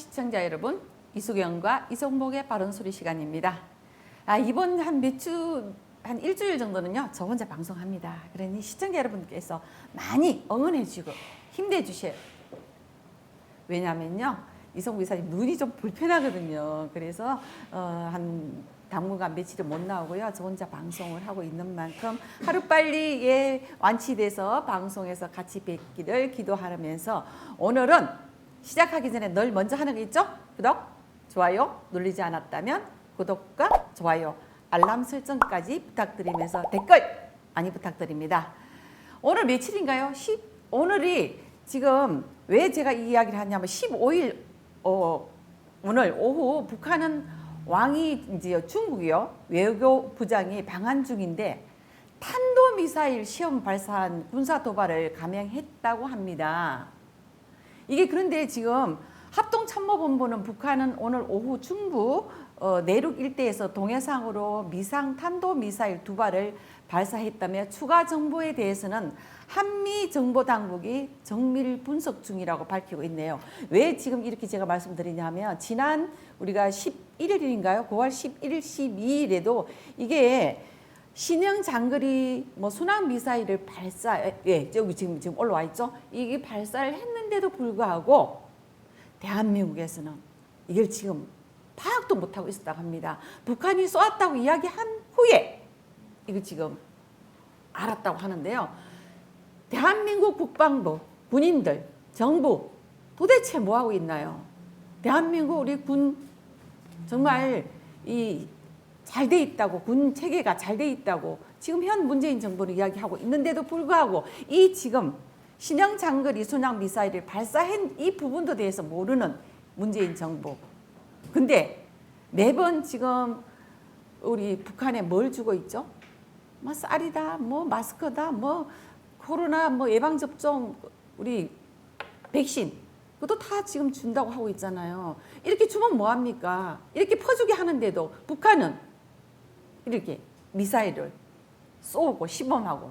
시청자 여러분, 이수경과 이성복의 바른 소리 시간입니다. 아, 이번 한 몇 주, 한 일주일 정도는요, 저 혼자 방송합니다. 그러니 시청자 여러분께서 많이 응원해 주고 힘내 주셔요. 왜냐면요, 이성부 이사님 눈이 좀 불편하거든요. 그래서 어, 한 당분간 며칠이 못 나오고요. 저 혼자 방송을 하고 있는 만큼 하루빨리 예, 완치돼서 방송에서 같이 뵙기를 기도하면서 오늘은 시작하기 전에 늘 먼저 하는 거 있죠? 구독, 좋아요 누르지 않았다면 구독과 좋아요, 알람 설정까지 부탁드리면서 댓글 많이 부탁드립니다. 오늘 며칠인가요? 10, 오늘이 지금 왜 제가 이 이야기를 하냐면 15일 어, 오늘 오후 북한은 왕이 이제 중국이요 외교부장이 방한 중인데 탄도 미사일 시험 발사한 군사 도발을 감행했다고 합니다. 이게 그런데 지금 합동참모본부는 북한은 오늘 오후 중부 어, 내륙 일대에서 동해상으로 미상 탄도 미사일 두 발을 발사했다며 추가 정보에 대해서는 한미 정보 당국이 정밀 분석 중이라고 밝히고 있네요. 왜 지금 이렇게 제가 말씀드리냐면 지난 우리가 11일인가요? 9월 11일, 12일에도 이게 신형 장거리 뭐 순항 미사일을 발사 예 여기 지금 지금 올라와 있죠. 이게 발사를 했는데도 불구하고 대한민국에서는 이걸 지금 파악도 못하고 있었다고 합니다. 북한이 쏘았다고 이야기한 후에 이거 지금 알았다고 하는데요. 대한민국 국방부, 군인들, 정부 도대체 뭐 하고 있나요? 대한민국 우리 군 정말 이 잘 돼 있다고 군 체계가 잘 돼 있다고 지금 현 문재인 정부는 이야기하고 있는데도 불구하고 이 지금 신형 장거리 순항 미사일을 발사한 이 부분도 대해서 모르는 문재인 정부. 근데 매번 지금 우리 북한에 뭘 주고 있죠? 뭐 쌀이다, 뭐 마스크다, 뭐 코로나 뭐 예방 접종 우리 백신 그것도 다 지금 준다고 하고 있잖아요. 이렇게 주면 뭐 합니까? 이렇게 퍼주게 하는데도 북한은 이렇게 미사일을 쏘고 시범하고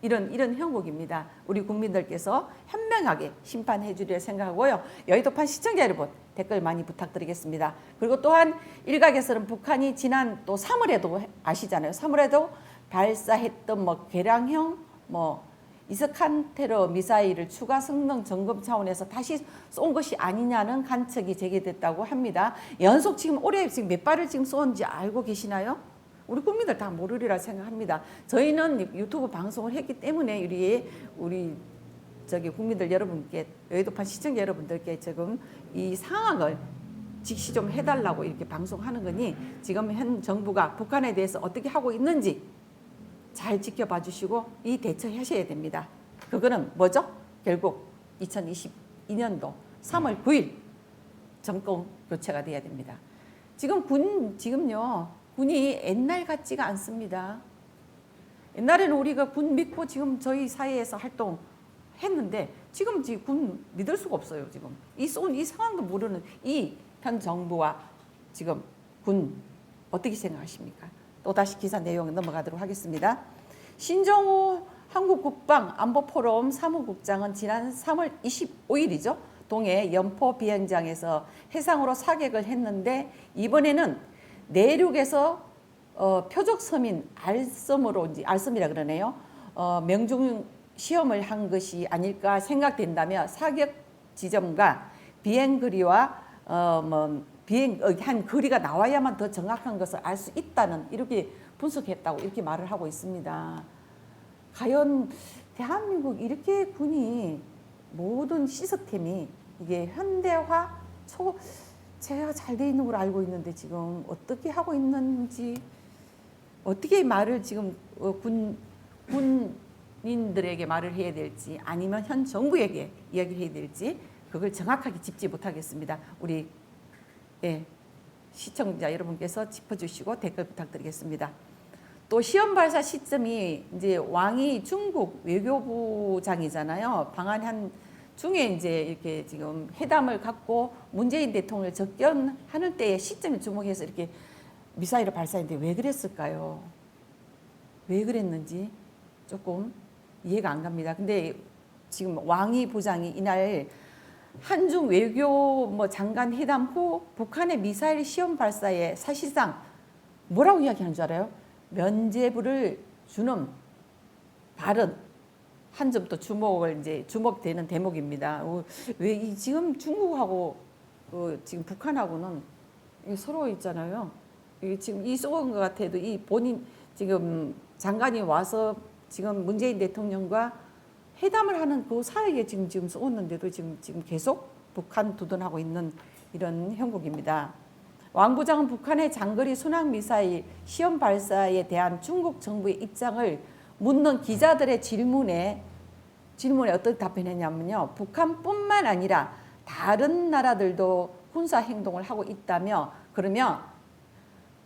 이런 이런 형국입니다. 우리 국민들께서 현명하게 심판해 주려 생각하고요. 여의도판 시청자 여러분 댓글 많이 부탁드리겠습니다. 그리고 또한 일각에서는 북한이 지난 또 3월에도 아시잖아요. 3월에도 발사했던 뭐 개량형 뭐 이스칸 테러 미사일을 추가 성능 점검 차원에서 다시 쏜 것이 아니냐는 관측이 제기됐다고 합니다. 연속 지금 올해 지금 몇 발을 지금 쏜지 알고 계시나요? 우리 국민들 다 모르리라 생각합니다. 저희는 유튜브 방송을 했기 때문에 우리 우리 저기 국민들 여러분께 여의도판 시청자 여러분들께 지금 이 상황을 직시 좀 해달라고 이렇게 방송하는 거니 지금 현 정부가 북한에 대해서 어떻게 하고 있는지 잘 지켜봐 주시고 이 대처하셔야 됩니다. 그거는 뭐죠? 결국 2022년도 3월 9일 정권 교체가 돼야 됩니다. 지금 군 지금요 군이 옛날 같지가 않습니다. 옛날에는 우리가 군 믿고 지금 저희 사회에서 활동 했는데 지금 지금 군 믿을 수가 없어요. 지금 이쏜이 상황도 모르는 이 현 정부와 지금 군 어떻게 생각하십니까? 또 다시 기사 내용 넘어가도록 하겠습니다. 신정호 한국국방안보포럼 사무국장은 지난 3월 25일이죠. 동해 연포 비행장에서 해상으로 사격을 했는데 이번에는 내륙에서 어, 표적 섬인 알섬으로 이제 알섬이라 그러네요. 어, 명중 시험을 한 것이 아닐까 생각된다며 사격 지점과 비행 거리와 어, 뭐 비행 어, 한 거리가 나와야만 더 정확한 것을 알 수 있다는 이렇게 분석했다고 이렇게 말을 하고 있습니다. 과연 대한민국 이렇게 군이 모든 시스템이 이게 현대화 초 제가 잘 돼 있는 걸 알고 있는데 지금 어떻게 하고 있는지 어떻게 말을 지금 어, 군 군인들에게 말을 해야 될지 아니면 현 정부에게 이야기를 해야 될지 그걸 정확하게 짚지 못하겠습니다. 우리 예, 시청자 여러분께서 짚어주시고 댓글 부탁드리겠습니다. 또 시험 발사 시점이 이제 왕이 중국 외교부장이잖아요. 방한한 중에 이제 이렇게 지금 회담을 갖고 문재인 대통령을 접견하는 때의 시점에 주목해서 이렇게 미사일을 발사했는데 왜 그랬을까요? 왜 그랬는지 조금 이해가 안 갑니다. 근데 지금 왕이 부장이 이날 한중 외교 뭐 장관 회담 후 북한의 미사일 시험 발사에 사실상 뭐라고 이야기하는 줄 알아요? 면제부를 주는 발언 한 점 또 주목을 이제 주목되는 대목입니다. 어, 왜이 지금 중국하고 어, 지금 북한하고는 서로 있잖아요. 지금 이 쏘은 것 같아도 이 본인 지금 장관이 와서 지금 문재인 대통령과 회담을 하는 그 사이에 지금 지금 쏘았는데도 지금 지금 계속 북한 두둔하고 있는 이런 형국입니다. 왕 부장은 북한의 장거리 순항 미사일 시험 발사에 대한 중국 정부의 입장을 묻는 기자들의 질문에 질문에 어떻게 답변했냐면요. 북한뿐만 아니라 다른 나라들도 군사 행동을 하고 있다며 그러면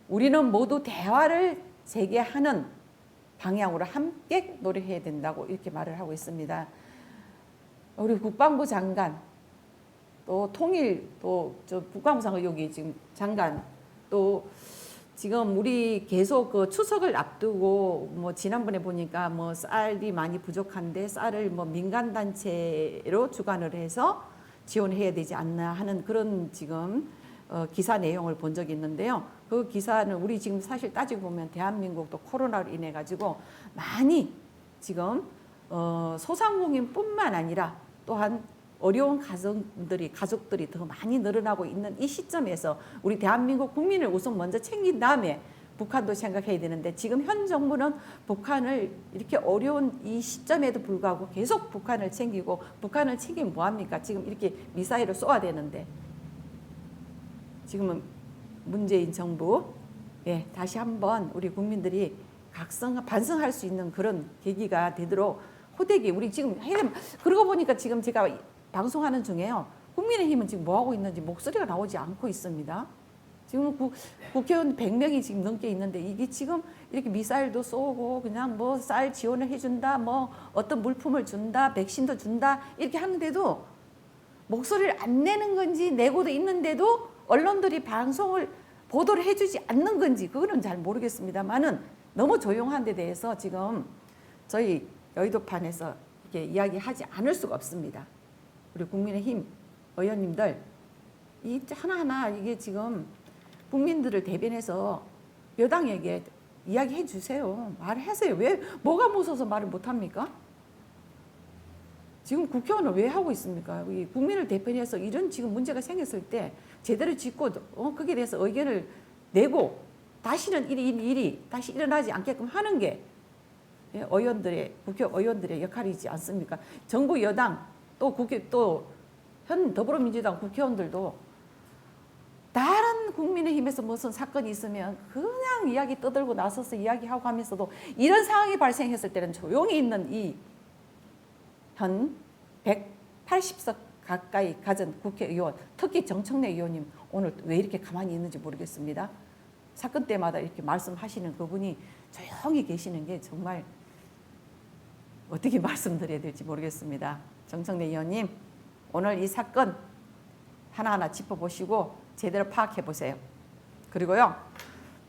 우리는 모두 대화를 재개하는 방향으로 함께 노력해야 된다고 이렇게 말을 하고 있습니다. 우리 국방부 장관 또 통일 또 저 국방부 장관 여기 지금 장관 또 지금 우리 계속 그 추석을 앞두고 뭐 지난번에 보니까 뭐 쌀이 많이 부족한데 쌀을 뭐 민간 단체로 주관을 해서 지원해야 되지 않나 하는 그런 지금 어, 기사 내용을 본 적이 있는데요. 그 기사는 우리 지금 사실 따지고 보면 대한민국도 코로나로 인해 가지고 많이 지금 어, 소상공인뿐만 아니라 또한 어려운 가정들이 가족들이 더 많이 늘어나고 있는 이 시점에서 우리 대한민국 국민을 우선 먼저 챙긴 다음에 북한도 생각해야 되는데 지금 현 정부는 북한을 이렇게 어려운 이 시점에도 불구하고 계속 북한을 챙기고 북한을 챙기면 뭐 합니까? 지금 이렇게 미사일을 쏘아야 되는데 지금은 문재인 정부 예, 다시 한번 우리 국민들이 각성 반성할 수 있는 그런 계기가 되도록 호되게 우리 지금 해야 그러고 보니까 지금 제가 방송하는 중에요. 국민의힘은 지금 뭐 하고 있는지 목소리가 나오지 않고 있습니다. 지금 국, 국회의원 100명이 지금 넘게 있는데 이게 지금 이렇게 미사일도 쏘고 그냥 뭐 쌀 지원을 해준다, 뭐 어떤 물품을 준다, 백신도 준다 이렇게 하는데도 목소리를 안 내는 건지 내고도 있는데도 언론들이 방송을 보도를 해주지 않는 건지 그거는 잘 모르겠습니다만은 너무 조용한 데 대해서 지금 저희 여의도판에서 이렇게 이야기하지 않을 수가 없습니다. 우리 국민의힘 의원님들 이 하나하나 이게 지금 국민들을 대변해서 여당에게 이야기해 주세요. 말하세요. 왜 뭐가 무서워서 말을 못 합니까? 지금 국회의원을 왜 하고 있습니까? 이 국민을 대변해서 이런 지금 문제가 생겼을 때 제대로 짚고 어, 거기에 대해서 의견을 내고 다시는 일이 일이 다시 일어나지 않게끔 하는 게 예, 의원들의 국회 의원들의 역할이지 않습니까? 정부 여당 또 국회 또 현 더불어민주당 국회의원들도 다른 국민의힘에서 무슨 사건이 있으면 그냥 이야기 떠들고 나서서 이야기하고 하면서도 이런 상황이 발생했을 때는 조용히 있는 이 현 180석 가까이 가진 국회의원, 특히 정청래 의원님 오늘 왜 이렇게 가만히 있는지 모르겠습니다. 사건 때마다 이렇게 말씀하시는 그분이 조용히 계시는 게 정말 어떻게 말씀드려야 될지 모르겠습니다. 정청래 의원님, 오늘 이 사건 하나하나 짚어보시고 제대로 파악해 보세요. 그리고요,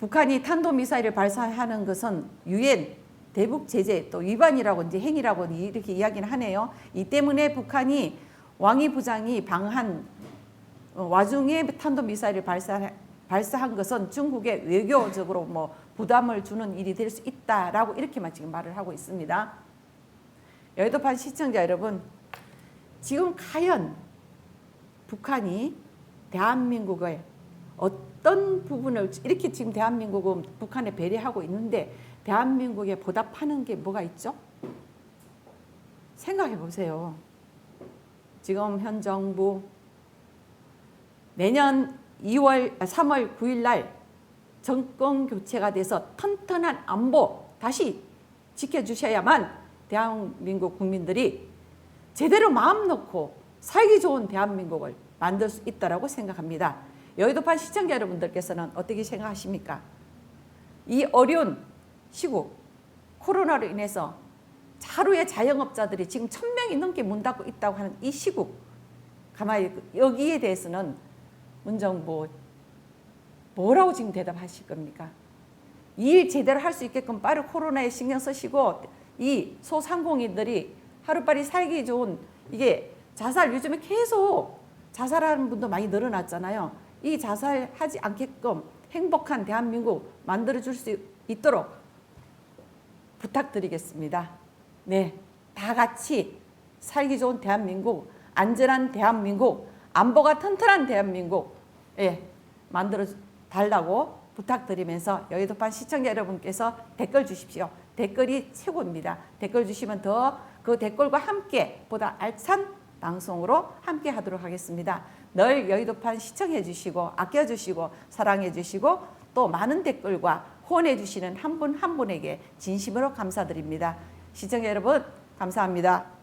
북한이 탄도미사일을 발사하는 것은 유엔 대북 제재 또 위반이라고 이제 행위라고 이렇게 이야기는 하네요. 이 때문에 북한이 왕이 부장이 방한 어, 와중에 탄도 미사일을 발사 발사한 것은 중국에 외교적으로 뭐 부담을 주는 일이 될 수 있다라고 이렇게만 지금 말을 하고 있습니다. 여의도판 시청자 여러분, 지금 과연 북한이 대한민국의 어떤 부분을 이렇게 지금 대한민국은 북한에 배려하고 있는데 대한민국에 보답하는 게 뭐가 있죠? 생각해 보세요. 지금 현 정부 내년 2월 3월 9일 날 정권 교체가 돼서 튼튼한 안보 다시 지켜주셔야만 대한민국 국민들이 제대로 마음 놓고 살기 좋은 대한민국을 만들 수 있다라고 생각합니다. 여의도판 시청자 여러분들께서는 어떻게 생각하십니까? 이 어려운 시국 코로나로 인해서 하루에 자영업자들이 지금 천 명이 넘게 문 닫고 있다고 하는 이 시국 가만히 여기에 대해서는 문정부 뭐라고 지금 대답하실 겁니까? 일 제대로 할 수 있게끔 빠른 코로나에 신경 쓰시고 이 소상공인들이 하루빨리 살기 좋은 이게 자살 요즘에 계속 자살하는 분도 많이 늘어났잖아요. 이 자살하지 않게끔 행복한 대한민국 만들어 줄 수 있도록 부탁드리겠습니다. 네. 다 같이 살기 좋은 대한민국, 안전한 대한민국, 안보가 튼튼한 대한민국, 예, 만들어 달라고 부탁드리면서 여의도판 시청자 여러분께서 댓글 주십시오. 댓글이 최고입니다. 댓글 주시면 더 그 댓글과 함께 보다 알찬 방송으로 함께 하도록 하겠습니다. 늘 여의도판 시청해 주시고 아껴 주시고 사랑해 주시고 또 많은 댓글과 후원해 주시는 한 분한 분에게 진심으로 감사드립니다. 시청자 여러분 감사합니다.